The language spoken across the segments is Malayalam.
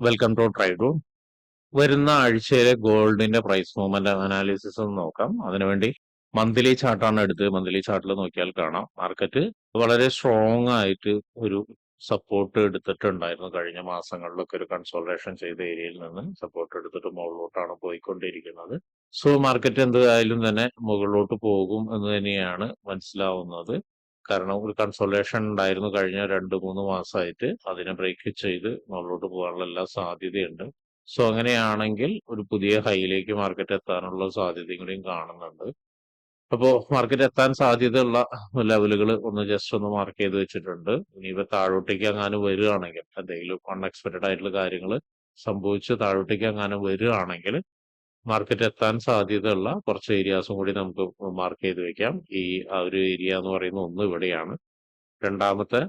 വെൽക്കം ടു ട്രൈഡു വരുന്ന ആഴ്ചയിലെ ഗോൾഡിന്റെ പ്രൈസ് മൂവ്മെന്റ് അനാലിസിസ് ഒന്ന് നോക്കാം. അതിനുവേണ്ടി മന്ത്ലി ചാർട്ടാണ് എടുത്ത് മന്ത്ലി ചാർട്ടിൽ നോക്കിയാൽ കാണാം. മാർക്കറ്റ് വളരെ സ്ട്രോങ് ആയിട്ട് ഒരു സപ്പോർട്ട് എടുത്തിട്ടുണ്ടായിരുന്നു. കഴിഞ്ഞ മാസങ്ങളിലൊക്കെ ഒരു കൺസോൾട്ടേഷൻ ചെയ്ത ഏരിയയിൽ നിന്ന് സപ്പോർട്ട് എടുത്തിട്ട് മുകളിലോട്ടാണ് പോയിക്കൊണ്ടിരിക്കുന്നത്. സോ മാർക്കറ്റ് എന്തായാലും തന്നെ മുകളിലോട്ട് പോകും എന്ന് തന്നെയാണ് മനസ്സിലാവുന്നത്. കാരണം ഒരു കൺസോൾട്ടേഷൻ ഉണ്ടായിരുന്നു കഴിഞ്ഞ രണ്ട് മൂന്ന് മാസമായിട്ട് അതിനെ ബ്രേക്ക് ചെയ്ത് മുകളിലോട്ട് പോകാനുള്ള എല്ലാ സാധ്യതയുണ്ട്. സോ അങ്ങനെയാണെങ്കിൽ ഒരു പുതിയ ഹൈയിലേക്ക് മാർക്കറ്റ് എത്താനുള്ള സാധ്യതയും കൂടിയും കാണുന്നുണ്ട്. അപ്പോൾ മാർക്കറ്റ് എത്താൻ സാധ്യതയുള്ള ലെവലുകൾ ഒന്ന് ജസ്റ്റ് ഒന്ന് മാർക്ക് ചെയ്ത് വെച്ചിട്ടുണ്ട്. ഇനിയിപ്പോ താഴോട്ടേക്ക് അങ്ങാനും വരികയാണെങ്കിൽ എന്തെങ്കിലും അൺഎക്സ്പെക്റ്റഡ് ആയിട്ടുള്ള കാര്യങ്ങൾ സംഭവിച്ച് താഴോട്ടേക്ക് അങ്ങാനും വരികയാണെങ്കിൽ മാർക്കറ്റ് എത്താൻ സാധ്യതയുള്ള കുറച്ച് ഏരിയാസും കൂടി നമുക്ക് മാർക്ക് ചെയ്ത് വെക്കാം. ഈ ഒരു ഏരിയ എന്ന് പറയുന്ന ഒന്ന് ഇവിടെയാണ്. രണ്ടാമത്തെ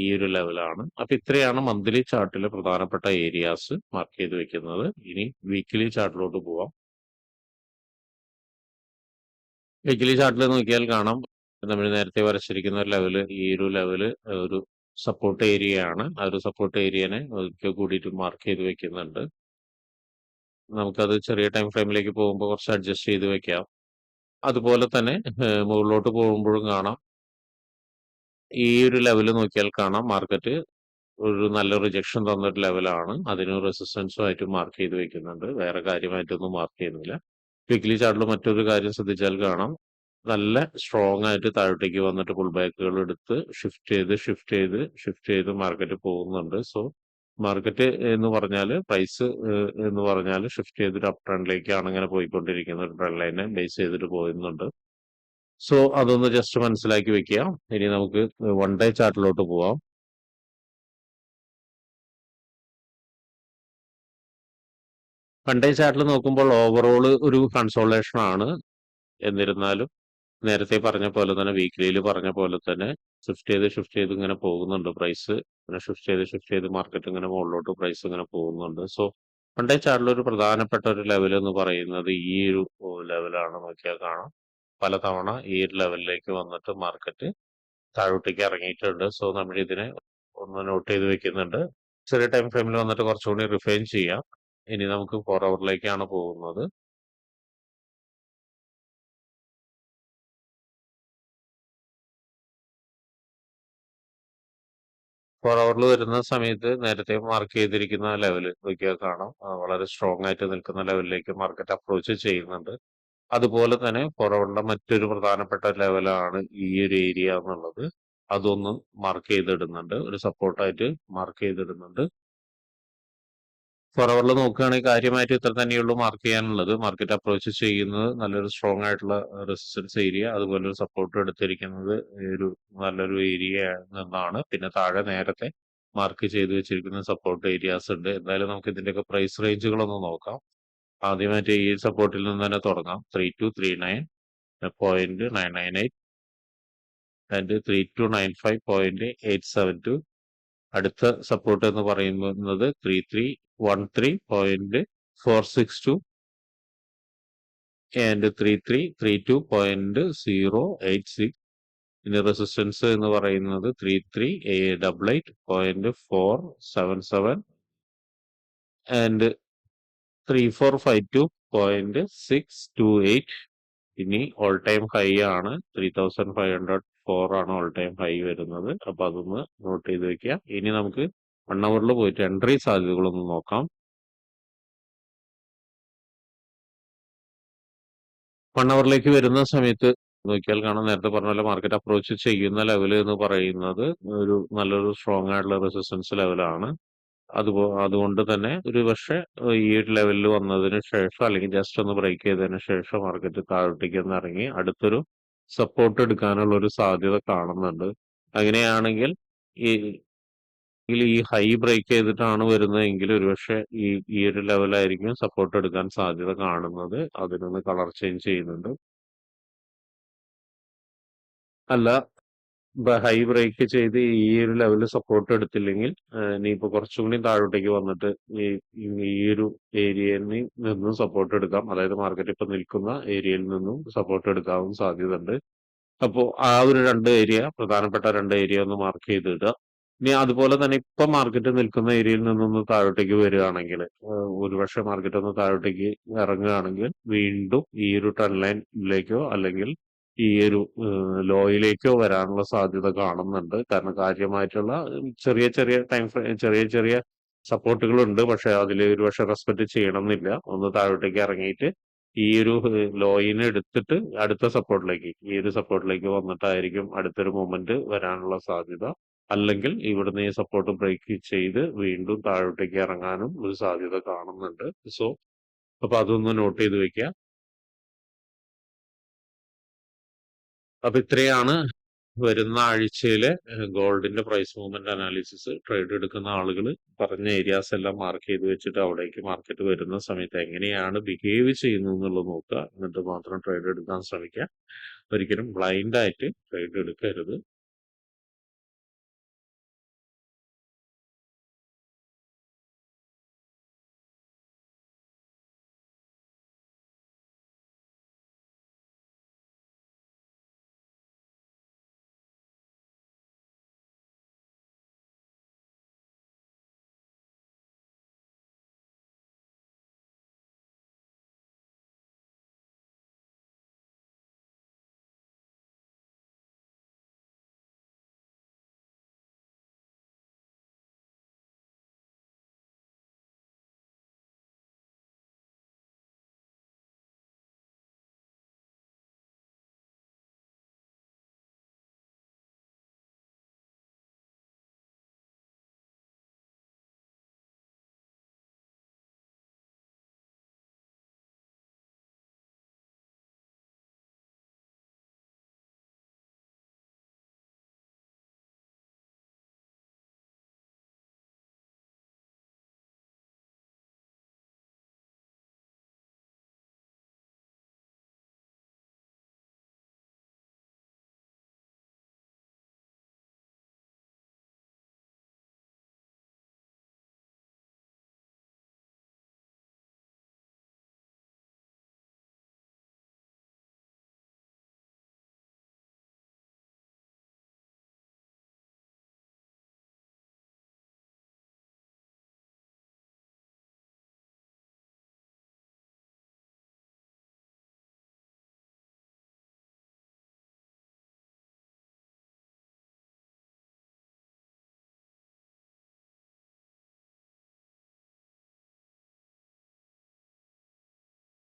ഈ ഒരു ലെവലാണ് അപ്പൊ ഇത്രയാണ് മന്ത്ലി ചാർട്ടിലെ പ്രധാനപ്പെട്ട ഏരിയാസ് മാർക്ക് ചെയ്ത് വെക്കുന്നത്. ഇനി വീക്കിലി ചാർട്ടിലോട്ട് പോവാം. വീക്കിലി ചാർട്ടിൽ നോക്കിയാൽ കാണാം. നമ്മൾ നേരത്തെ വരച്ചിരിക്കുന്ന ഒരു ലെവൽ ഈ ഒരു ലെവൽ ഒരു സപ്പോർട്ട് ഏരിയ ആണ്. ആ ഒരു സപ്പോർട്ട് ഏരിയനെ കൂടിയിട്ട് മാർക്ക് ചെയ്ത് വെക്കുന്നുണ്ട്. നമുക്കത് ചെറിയ ടൈം ഫ്രെയിമിലേക്ക് പോകുമ്പോൾ കുറച്ച് അഡ്ജസ്റ്റ് ചെയ്ത് വെക്കാം. അതുപോലെ തന്നെ മുകളിലോട്ട് പോകുമ്പോഴും കാണാം. ഈ ഒരു ലെവൽ നോക്കിയാൽ കാണാം. മാർക്കറ്റ് ഒരു നല്ല റിജക്ഷൻ തന്നൊരു ലെവലാണ് അതിന് റെസിസ്റ്റൻസും ആയിട്ട് മാർക്ക് ചെയ്ത് വെക്കുന്നുണ്ട്. വേറെ കാര്യമായിട്ടൊന്നും മാർക്ക് ചെയ്യുന്നില്ല. വീക്ക്ലി ചാർട്ടിൽ മറ്റൊരു കാര്യം ശ്രദ്ധിച്ചാൽ കാണാം. നല്ല സ്ട്രോങ് ആയിട്ട് താഴോട്ടേക്ക് വന്നിട്ട് പുൾ ബാക്കുകൾ എടുത്ത് ഷിഫ്റ്റ് ചെയ്ത് ഷിഫ്റ്റ് ചെയ്ത് ഷിഫ്റ്റ് ചെയ്ത് മാർക്കറ്റ് പോകുന്നുണ്ട്. സോ മാർക്കറ്റ് എന്ന് പറഞ്ഞാൽ പ്രൈസ് എന്ന് പറഞ്ഞാൽ ഷിഫ്റ്റ് ചെയ്തിട്ട് അപ് ട്രെൻഡിലേക്കാണ് അങ്ങനെ പോയിക്കൊണ്ടിരിക്കുന്നത് ഒരു ട്രെൻഡ് ലൈനെ ബേസ് ചെയ്തിട്ട് പോകുന്നുണ്ട് സോ അതൊന്ന് ജസ്റ്റ് മനസ്സിലാക്കി വെക്കുക ഇനി നമുക്ക് വൺ ഡേ ചാർട്ടിലോട്ട് പോവാം. വൺ ഡേ ചാർട്ടിൽ നോക്കുമ്പോൾ ഓവറോൾ ഒരു കൺസോളേഷൻ ആണ് എന്നിരുന്നാലും നേരത്തെ പറഞ്ഞ പോലെ തന്നെ വീക്ക്ലിയിൽ പറഞ്ഞ പോലെ തന്നെ ഷിഫ്റ്റ് ചെയ്ത് ഷിഫ്റ്റ് ചെയ്ത് ഇങ്ങനെ പോകുന്നുണ്ട് പ്രൈസ് പിന്നെ ഷിഫ്റ്റ് ചെയ്ത് ഷിഫ്റ്റ് ചെയ്ത് മാർക്കറ്റ് ഇങ്ങനെ മുകളിലോട്ട് പ്രൈസ് ഇങ്ങനെ പോകുന്നുണ്ട്. സോ പണ്ടേ ചാർട്ടിൽ ഒരു പ്രധാനപ്പെട്ട ഒരു ലെവൽ എന്ന് പറയുന്നത് ഈ ഒരു ലെവലാണ് നോക്കിയാൽ കാണാം. പലതവണ ഈ ഒരു ലെവലിലേക്ക് വന്നിട്ട് മാർക്കറ്റ് താഴോട്ടേക്ക് ഇറങ്ങിയിട്ടുണ്ട്. സോ നമ്മൾ ഇതിനെ ഒന്ന് നോട്ട് ചെയ്ത് വെക്കുന്നുണ്ട്. ചെറിയ ടൈം ഫ്രെയിമിൽ വന്നിട്ട് കുറച്ചുകൂടി റിഫൈൻ ചെയ്യാം. ഇനി നമുക്ക് ഫോർ അവറിലേക്കാണ് പോകുന്നത്. ഫോർ അവറിൽ വരുന്ന സമയത്ത് നേരത്തെ മാർക്ക് ചെയ്തിരിക്കുന്ന ലെവൽ നോക്കിയാൽ കാണാം. വളരെ സ്ട്രോങ് ആയിട്ട് നിൽക്കുന്ന ലെവലിലേക്ക് മാർക്കറ്റ് അപ്രോച്ച് ചെയ്യുന്നുണ്ട്. അതുപോലെ തന്നെ ഫോർ അവറിന്റെ മറ്റൊരു പ്രധാനപ്പെട്ട ലെവലാണ് ഈ ഒരു ഏരിയ എന്നുള്ളത്. അതൊന്ന് മാർക്ക് ചെയ്തിടുന്നുണ്ട്. ഒരു സപ്പോർട്ടായിട്ട് മാർക്ക് ചെയ്തിടുന്നുണ്ട്. ഫോർ നോക്കുകയാണെങ്കിൽ കാര്യമായിട്ട് ഇത്ര തന്നെയുള്ളൂ മാർക്ക് ചെയ്യാനുള്ളത്. മാർക്കറ്റ് അപ്രോച്ച് ചെയ്യുന്നത് നല്ലൊരു സ്ട്രോങ് ആയിട്ടുള്ള റെസിസ്റ്റൻസ് ഏരിയ അതുപോലെ ഒരു സപ്പോർട്ട് എടുത്തിരിക്കുന്നത് ഒരു നല്ലൊരു ഏരിയ നിന്നാണ്. പിന്നെ താഴെ നേരത്തെ മാർക്ക് ചെയ്ത് വെച്ചിരിക്കുന്ന സപ്പോർട്ട് ഏരിയാസ് ഉണ്ട്. എന്തായാലും നമുക്ക് ഇതിന്റെയൊക്കെ പ്രൈസ് റേഞ്ചുകളൊന്ന് നോക്കാം. ആദ്യമായിട്ട് ഈ സപ്പോർട്ടിൽ നിന്ന് തന്നെ തുടങ്ങാം. Three two three nine point nine nine eight and three two nine five point eight seven two അടുത്ത സപ്പോർട്ട് എന്ന് പറയുന്നത് three three one three point four six two and three three three two point zero eight six ഇനി റെസിസ്റ്റൻസ് എന്ന് പറയുന്നത് three three double eight point four seven seven and three four five two point six two eight ഇനി ഓൾ ടൈം ഹൈ ആണ്. Three thousand five hundred four ആണ് ഓൾ ടൈം ഹൈ വരുന്നത്. അപ്പൊ അതൊന്ന് നോട്ട് ചെയ്ത് വെക്കുക. ഇനി നമുക്ക് വൺ അവറിൽ പോയിട്ട് എൻട്രി സാധ്യതകളൊന്ന് നോക്കാം. വൺ അവറിലേക്ക് വരുന്ന സമയത്ത് നോക്കിയാൽ കാണാം നേരത്തെ പറഞ്ഞ പോലെ മാർക്കറ്റ് അപ്രോച്ച് ചെയ്യുന്ന ലെവൽ എന്ന് പറയുന്നത് ഒരു നല്ലൊരു സ്ട്രോങ് ആയിട്ടുള്ള റെസിസ്റ്റൻസ് ലെവലാണ് അതുപോ അതുകൊണ്ട് തന്നെ ഒരു പക്ഷെ ഈ ഒരു ലെവലിൽ വന്നതിന് ശേഷം അല്ലെങ്കിൽ ജസ്റ്റ് ഒന്ന് ബ്രേക്ക് ചെയ്തതിന് ശേഷം മാർക്കറ്റ് താഴോട്ടേക്ക് ഒന്ന് ഇറങ്ങി അടുത്തൊരു സപ്പോർട്ട് എടുക്കാനുള്ള ഒരു സാധ്യത കാണുന്നുണ്ട്. അങ്ങനെയാണെങ്കിൽ ഈ ഈ ഹൈ ബ്രേക്ക് ചെയ്തിട്ടാണ് വരുന്നതെങ്കിൽ ഒരുപക്ഷെ ഈ ഈ ഒരു ലെവലായിരിക്കും സപ്പോർട്ട് എടുക്കാൻ സാധ്യത കാണുന്നത്. അതിനൊന്ന് കളർ ചേഞ്ച് ചെയ്യുന്നുണ്ട്. അല്ല ഹൈ ബ്രേക്ക് ചെയ്ത് ഈ ഒരു ലെവലിൽ സപ്പോർട്ട് എടുത്തില്ലെങ്കിൽ നീ ഇപ്പൊ കുറച്ചും കൂടി താഴോട്ടേക്ക് വന്നിട്ട് ഈ ഈ ഒരു ഏരിയയിൽ നിന്നും സപ്പോർട്ട് എടുക്കാം. അതായത് മാർക്കറ്റ് ഇപ്പൊ നിൽക്കുന്ന ഏരിയയിൽ നിന്നും സപ്പോർട്ട് എടുക്കാവുന്ന സാധ്യത ഉണ്ട് അപ്പോൾ ആ ഒരു രണ്ട് ഏരിയ പ്രധാനപ്പെട്ട രണ്ട് ഏരിയ ഒന്ന് മാർക്ക് ചെയ്തിടുക. ഇനി അതുപോലെ തന്നെ ഇപ്പൊ മാർക്കറ്റ് നിൽക്കുന്ന ഏരിയയിൽ നിന്നൊന്ന് താഴോട്ടേക്ക് വരികയാണെങ്കിൽ ഒരുപക്ഷെ മാർക്കറ്റ് ഒന്ന് താഴോട്ടേക്ക് ഇറങ്ങുകയാണെങ്കിൽ വീണ്ടും ഈ ഒരു ട്രെൻഡ് ലൈനിലേക്കോ അല്ലെങ്കിൽ ഈ ഒരു ലോയിലേക്കോ വരാനുള്ള സാധ്യത കാണുന്നുണ്ട്. കാരണം കാര്യമായിട്ടുള്ള ചെറിയ ചെറിയ ടൈം ചെറിയ ചെറിയ സപ്പോർട്ടുകളുണ്ട് പക്ഷെ അതിൽ ഒരുപക്ഷെ റെസ്പെക്ട് ചെയ്യണമെന്നില്ല. ഒന്ന് താഴോട്ടേക്ക് ഇറങ്ങിയിട്ട് ഈ ഒരു ലോയിനെ എടുത്തിട്ട് അടുത്ത സപ്പോർട്ടിലേക്ക് ഈ ഒരു സപ്പോർട്ടിലേക്ക് വന്നിട്ടായിരിക്കും അടുത്തൊരു മൂവ്മെന്റ് വരാനുള്ള സാധ്യത അല്ലെങ്കിൽ ഇവിടുന്ന് ഈ സപ്പോർട്ട് ബ്രേക്ക് ചെയ്ത് വീണ്ടും താഴോട്ടേക്ക് ഇറങ്ങാനും ഒരു സാധ്യത കാണുന്നുണ്ട്. സോ അപ്പൊ അതൊന്ന് നോട്ട് ചെയ്ത് വെക്കുക അപ്പൊ ഇത്രയാണ് വരുന്ന ആഴ്ചയിലെ ഗോൾഡിന്റെ പ്രൈസ് മൂവ്മെന്റ് അനാലിസിസ് ട്രേഡ് എടുക്കുന്ന ആളുകൾ പറഞ്ഞ ഏരിയാസ് എല്ലാം മാർക്ക് ചെയ്ത് വെച്ചിട്ട് അവിടേക്ക് മാർക്കറ്റ് വരുന്ന സമയത്ത് എങ്ങനെയാണ് ബിഹേവ് ചെയ്യുന്നത് എന്നുള്ളത് നോക്കുക. എന്നിട്ട് മാത്രം ട്രേഡ് എടുക്കാൻ ശ്രമിക്കുക. ഒരിക്കലും ബ്ലൈൻഡ് ആയിട്ട് ട്രേഡ് എടുക്കരുത്.